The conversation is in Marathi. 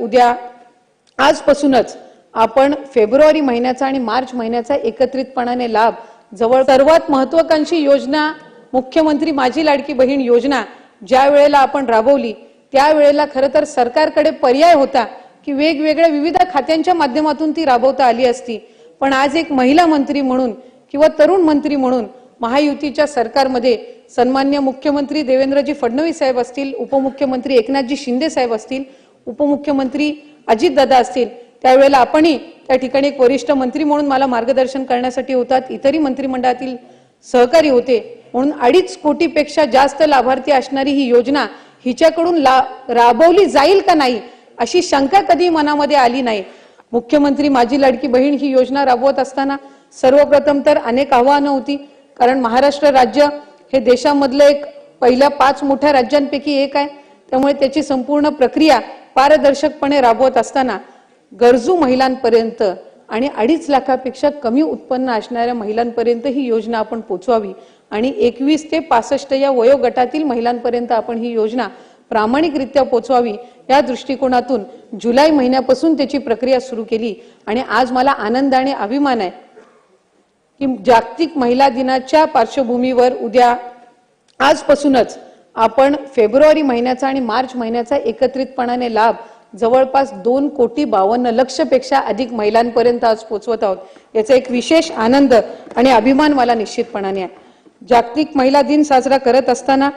उद्या आजपासूनच आपण फेब्रुवारी महिन्याचा आणि मार्च महिन्याचा एकत्रितपणाने लाभ जवळ सर्वात महत्वाकांक्षी योजना मुख्यमंत्री माझी लाडकी बहीण योजना ज्या वेळेला आपण राबवली त्यावेळेला खरं तर सरकारकडे पर्याय होता की वेगवेगळ्या विविध खात्यांच्या माध्यमातून ती राबवता आली असती. पण आज एक महिला मंत्री म्हणून किंवा तरुण मंत्री म्हणून महायुतीच्या सरकारमध्ये सन्मान्य मुख्यमंत्री देवेंद्रजी फडणवीस साहेब असतील उपमुख्यमंत्री एकनाथजी शिंदे साहेब असतील उपमुख्यमंत्री अजितदादा असतील त्यावेळेला आपणही त्या ठिकाणी एक वरिष्ठ मंत्री म्हणून मला मार्गदर्शन करण्यासाठी होतात. इतरही मंत्रिमंडळातील सहकारी होते. म्हणून अडीच कोटीपेक्षा जास्त लाभार्थी असणारी ही योजना हिच्याकडून ला राबवली जाईल का नाही अशी शंका कधी मनामध्ये आली नाही. मुख्यमंत्री माझी लाडकी बहीण ही योजना राबवत असताना सर्वप्रथम तर अनेक आव्हानं होती. कारण महाराष्ट्र राज्य हे देशामधलं एक पहिल्या पाच मोठ्या राज्यांपैकी एक आहे. त्यामुळे त्याची संपूर्ण प्रक्रिया पारदर्शकपणे राबवत असताना गरजू महिलांपर्यंत आणि अडीच लाखापेक्षा कमी उत्पन्न असणाऱ्या महिलांपर्यंत ही योजना आपण पोचवावी. आणि एकवीस ते पासष्ट या वयोगटातील महिलांपर्यंत आपण ही योजना प्रामाणिकरित्या पोचवावी. या दृष्टिकोनातून जुलै महिन्यापासून त्याची प्रक्रिया सुरू केली. आणि आज मला आनंद आणि अभिमान आहे की जागतिक महिला दिनाच्या पार्श्वभूमीवर उद्या आजपासूनच आपण फेब्रुवारी महिन्याचा आणि मार्च महिन्याचा एकत्रितपणाने लाभ जवळपास दोन कोटी बावन्न लक्षपेक्षा अधिक महिलांपर्यंत आज पोचवत आहोत. याचा एक विशेष आनंद आणि अभिमान मला निश्चितपणाने आहे. जागतिक महिला दिन साजरा करत असताना